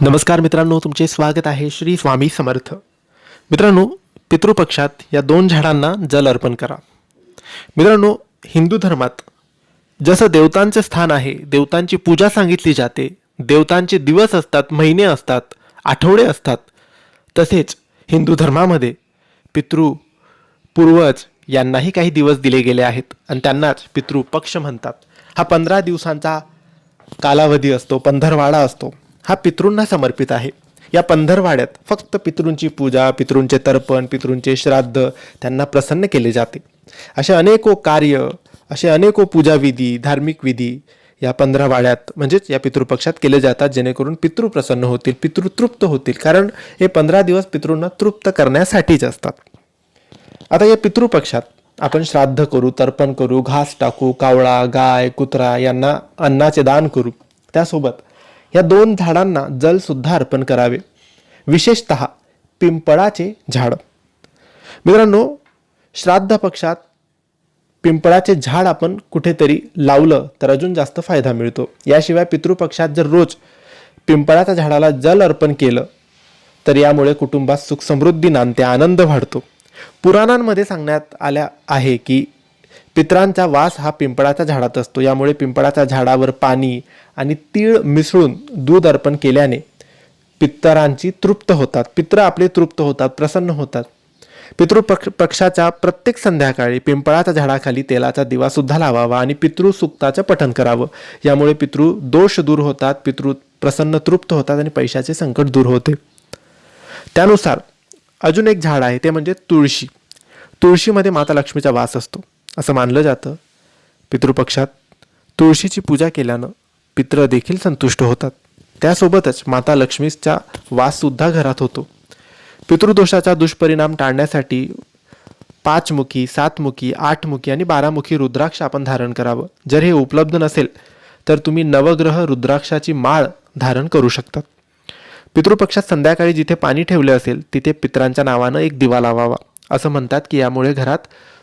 नमस्कार मित्रांनो तुमचे स्वागत आहे श्री स्वामी समर्थ. मित्रांनो पितृपक्षात या दोन झाडांना जल अर्पण करा. मित्रांनो हिंदू धर्मात जसं देवतांचे स्थान आहे देवतांची पूजा सांगितली जाते देवतांचे दिवस असतात महिने असतात आठवडे असतात तसेच हिंदू धर्मामध्ये पितृ पूर्वज यांनाही काही दिवस दिले गेले आहेत आणि त्यांनाच पितृपक्ष म्हणतात. हा पंधरा दिवसांचा कालावधी असतो पंधरवाडा असतो. हा पितृंना समर्पित आहे. या पंधरवाड्यात फक्त पितृंची पूजा पितृंचे तर्पण पितृंचे श्राद्ध त्यांना प्रसन्न केले जाते. असे अनेको कार्य असे अनेको पूजाविधी धार्मिक विधी या पंधरवाड्यात म्हणजेच या पितृपक्षात केले जातात जेणेकरून पितृ प्रसन्न होतील पितृ तृप्त होतील. कारण हे पंधरा दिवस पितृंना तृप्त करण्यासाठीच असतात. आता या पितृपक्षात आपण श्राद्ध करू तर्पण करू घास टाकू कावळा गाय कुत्रा यांना अन्नाचे दान करू. त्यासोबत या दोन झाडांना जलसुद्धा अर्पण करावे. विशेषत पिंपळाचे झाड. मित्रांनो श्राद्ध पक्षात पिंपळाचे झाड आपण कुठेतरी लावलं तर अजून जास्त फायदा मिळतो. याशिवाय पितृपक्षात जर रोज पिंपळाच्या झाडाला जल अर्पण केलं तर यामुळे कुटुंबात सुख समृद्धी नांदते आनंद वाढतो. पुराणांमध्ये सांगण्यात आल्या आहे की पितरांचा वास हा पिंपळाच्या झाडात असतो. यामुळे पिंपळाच्या झाडावर पाणी आणि तीळ मिसळून दूध अर्पण केल्याने पितरांची तृप्त होतात. पित्र आपले तृप्त होतात प्रसन्न होतात. पितृपक्ष पक्षाच्या प्रत्येक संध्याकाळी पिंपळाच्या झाडाखाली तेलाचा दिवा सुद्धा लावावा आणि पितृसुक्ताचं पठन करावं. यामुळे पितृ दोष दूर होतात पितृ प्रसन्न तृप्त होतात आणि पैशाचे संकट दूर होते. त्यानुसार अजून एक झाड आहे ते म्हणजे तुळशी. तुळशीमध्ये माता लक्ष्मीचा वास असतो. असं मानलं जातं. पितृपक्षात तुळशीची पूजा केल्यानं पित्र देखील संतुष्ट होतात. त्यासोबतच माता लक्ष्मीचा वाससुद्धा घरात होतो. पितृदोषाचा दुष्परिणाम टाळण्यासाठी पाचमुखी सातमुखी आठमुखी आणि बारामुखी रुद्राक्ष आपण धारण करावं. जर हे उपलब्ध नसेल तर तुम्ही नवग्रह रुद्राक्षाची माळ धारण करू शकतात. पितृपक्षात संध्याकाळी जिथे पाणी ठेवले असेल तिथे पित्रांच्या नावानं एक दिवा लावावा असं म्हणतात की यामुळे घरात